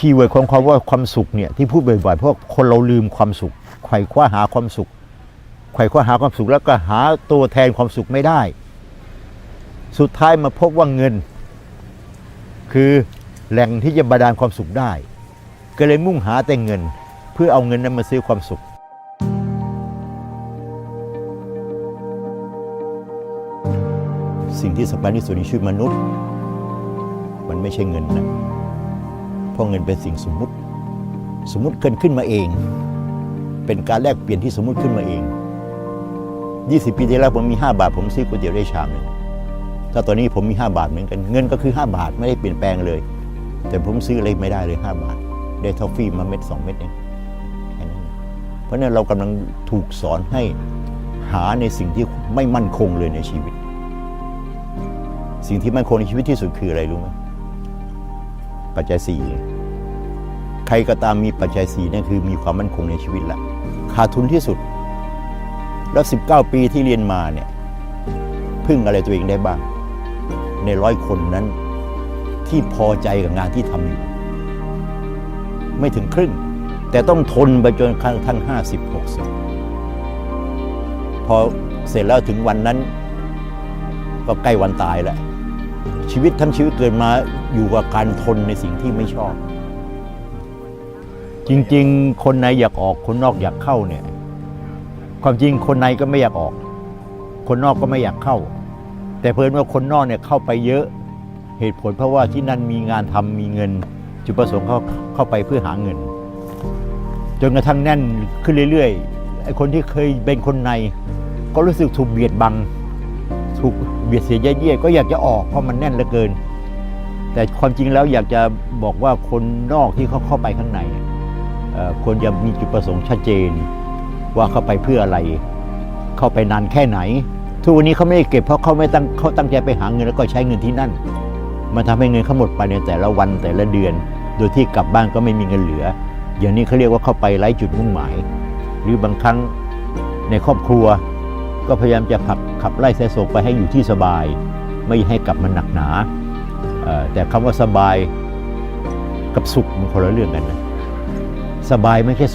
คีย์เวิร์ดของความว่าความสุขเนี่ยที่พูดบ่อยๆเพราะคนเราลืมความสุขไขว่คว้าหาความสุขไขว่คว้าหาความสุขแล้วก็หาตัวแทนความสุขไม่ได้ สุดท้ายมาพบว่าเงิน คือแหล่งที่จะบาดาลความสุขได้ ก็เลยมุ่งหาแต่เงิน เพื่อเอาเงินนั้นมาซื้อความสุขสิ่งที่สำคัญที่สุดในชีวิตมนุษย์ มันไม่ใช่เงินนะ เพราะเงินเป็นสิ่งสมมุติ สมมุติเกินขึ้นมาเอง เป็นการแลกเปลี่ยนที่สมมุติขึ้นมาเอง 20 ปีที่แล้วผมมี 5 บาท ผมซื้อก๋วยเตี๋ยวได้ชามหนึ่งถ้าตอนนี้ผมมี 5 บาทเหมือนกัน เงินก็คือ 5 บาทไม่ได้เปลี่ยนแปลงเลย แต่ผมซื้ออะไรไม่ได้เลย 5 บาท ได้ทอฟฟี่มาเม็ด 2 เม็ดเองแค่นั้นเพราะฉะนั้นเรากำลังถูกสอนให้หาในสิ่งที่ไม่มั่นคงเลยในชีวิต สิ่งที่มั่นคงในชีวิตที่สุดคืออะไรรู้ไหม ปัจจัยสี่ใครก็ตามมีปัจจัยสี่นั่นคือมีความมั่นคงในชีวิตละขาดทุนที่สุด แล้ว 19 ปีที่เรียนมาเนี่ยพึ่งอะไรตัวเองได้บ้าง ในร้อยคนนั้นที่พอใจกับงานที่ทำอยู่ไม่ถึงครึ่ง แต่ต้องทนไปจนกระทั่งห้าสิบหกสิบพอเสร็จแล้วถึงวันนั้น ก็ใกล้วันตายแหละ ชีวิตทั้งชีวิตเกิดมาอยู่กับการทนในสิ่งที่ไม่ชอบ จริงๆ คนในอยากออกคนนอกอยากเข้าเนี่ย ความจริงคนในก็ไม่อยากออก คนนอกก็ไม่อยากเข้า แต่เพิ่นว่าคนนอกเนี่ยเข้าไปเยอะเหตุผลเพราะว่าที่นั่นมีงานทำมีเงิน จุดประสงค์เขาเข้าไปเพื่อหาเงิน จนกระทั่งแน่นขึ้นเรื่อยๆไอ้คนที่เคยเป็นคนใน ก็รู้สึกถูกเบียดบัง ถูกเบียดเสียเยี่ยๆก็อยากจะออกเพราะมันแน่นเหลือเกิน แต่ความจริงแล้วอยากจะบอกว่าคนนอกที่เขาเข้าไปข้างในเนี่ยเอ่อควรจะมีจุดประสงค์ชัดเจน ว่าเข้าไปเพื่ออะไร เข้าไปนานแค่ไหน ทุกวันนี้เขาไม่ได้เก็บเพราะเขาไม่ตั้งเขาตั้งใจไปหาเงินแล้วก็ใช้เงินที่นั่น มันทำให้เงินเขาหมดไปในแต่ละวันแต่ละเดือน โดยที่กลับบ้านก็ไม่มีเงินเหลือ อย่างนี้เขาเรียกว่าเข้าไปไร้จุดมุ่งหมาย หรือบางครั้งในครอบครัว ก็พยายามจะผักขับไล่เสโศกไปให้อยู่ที่สบาย ไม่ให้กลับมันหนักหนา แต่คำว่าสบายกับสุขมันคนละเรื่องกันนะ สบายไม่ใช่